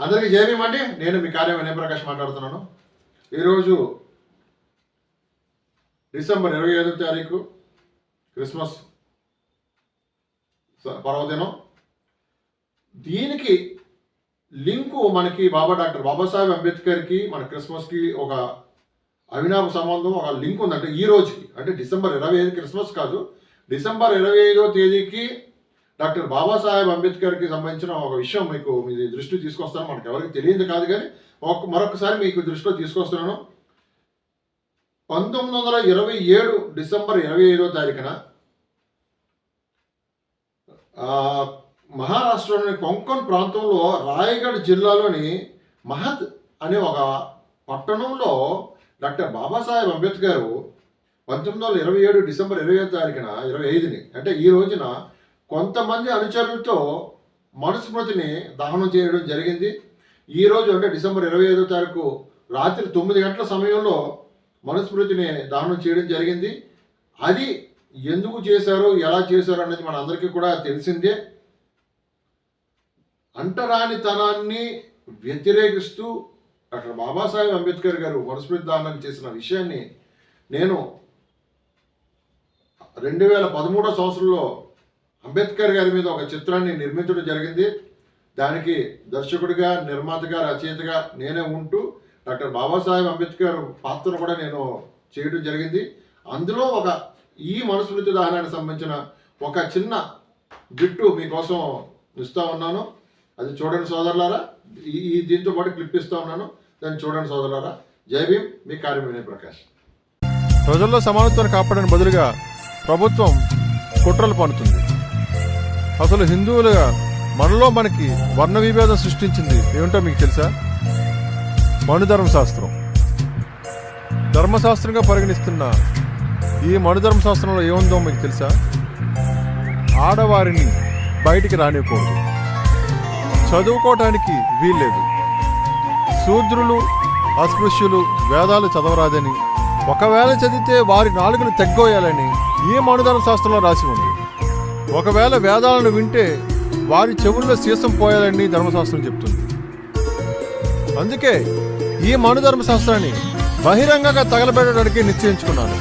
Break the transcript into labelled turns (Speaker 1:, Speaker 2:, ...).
Speaker 1: అందరికీ జయమేమండి నేను మీ కార్యం వినయ ప్రకాష్ మాట్లాడుతున్నాను. ఈరోజు డిసెంబర్ ఇరవై ఐదో తారీఖు క్రిస్మస్ స- పర్వదినం. దీనికి లింకు మనకి బాబా డాక్టర్ బాబాసాహెబ్ అంబేద్కర్కి మన క్రిస్మస్కి ఒక అవినాభ సంబంధం ఒక లింక్ ఉందంటే ఈ రోజుకి అంటే డిసెంబర్ ఇరవై ఐదు క్రిస్మస్ కాదు డిసెంబర్ ఇరవై ఐదో తేదీకి డాక్టర్ బాబాసాహెబ్ అంబేద్కర్కి సంబంధించిన ఒక విషయం మీకు మీ దృష్టి తీసుకొస్తాను. మనకు ఎవరికి తెలియదు కాదు కానీ ఒక మరొకసారి మీకు దృష్టిలో తీసుకొస్తున్నాను. పంతొమ్మిది వందల ఇరవై ఏడు డిసెంబర్ ఇరవై ఐదో తారీఖున మహారాష్ట్రలోని కొంకణ్ ప్రాంతంలో రాయగఢ్ జిల్లాలోని మహద్ అనే ఒక పట్టణంలో డాక్టర్ బాబాసాహెబ్ అంబేద్కర్ పంతొమ్మిది వందల ఇరవై ఏడు డిసెంబర్ ఇరవై ఐదు తారీఖున ఇరవై ఐదుని అంటే ఈ రోజున కొంతమంది అనుచరులతో మనుస్మృతిని దహనం చేయడం జరిగింది. ఈరోజు అంటే డిసెంబర్ ఇరవై ఐదో తారీఖు రాత్రి తొమ్మిది గంటల సమయంలో మనుస్మృతిని దహనం చేయడం జరిగింది. అది ఎందుకు చేశారు ఎలా చేశారు అనేది మన అందరికీ కూడా తెలిసిందే. అంటరానితనాన్ని వ్యతిరేకిస్తూ డాక్టర్ బాబాసాహెబ్ అంబేద్కర్ గారు మనుస్మృతి దానం చేసిన విషయాన్ని నేను రెండు వేల పదమూడో సంవత్సరంలో అంబేద్కర్ గారి మీద ఒక చిత్రాన్ని నిర్మించడం జరిగింది. దానికి దర్శకుడిగా నిర్మాతగా రచయితగా నేనే ఉంటూ డాక్టర్ బాబాసాహెబ్ అంబేద్కర్ పాత్రను కూడా నేను చేయడం జరిగింది. అందులో ఒక ఈ మనుస్మృతి దహనానికి సంబంధించిన ఒక చిన్న బిట్టు మీకోసం ఇస్తా ఉన్నాను. అది చూడండి సోదరులారా. ఈ ఈ దీంతో పాటు క్లిప్ ఇస్తా ఉన్నాను. దాన్ని చూడండి సోదరులారా. జై భీమ్. మీ కార్యం వినయ్ ప్రకాష్.
Speaker 2: ప్రజల్లో సమానత్వాన్ని కాపాడని బదులుగా ప్రభుత్వం కుట్రలు పన్నుతుంది. అసలు హిందువులుగా మనలో మనకి వర్ణ విభేదం సృష్టించింది ఏమిటో మీకు తెలుసా? మనుధర్మశాస్త్రం ధర్మశాస్త్రంగా పరిగణిస్తున్న ఈ మనుధర్మశాస్త్రంలో ఏముందో మీకు తెలుసా? ఆడవారిని బయటికి రానివ్వకూడదు. చదువుకోవటానికి వీల్లేదు. శూద్రులు అస్పృశ్యులు వేదాలు చదవరాదని. ఒకవేళ చదివితే వారి నాలుగును తెగ్గోయాలని ఈ మనుధర్మ శాస్త్రంలో రాసి ఉంది. ఒకవేళ వేదాలను వింటే వారి చెవుల్లో సీసం పోయాలని ధర్మశాస్త్రం చెప్తుంది. అందుకే ఈ మనుధర్మ శాస్త్రాన్ని బహిరంగంగా తగలబెట్టడానికి నిశ్చయించుకున్నాను.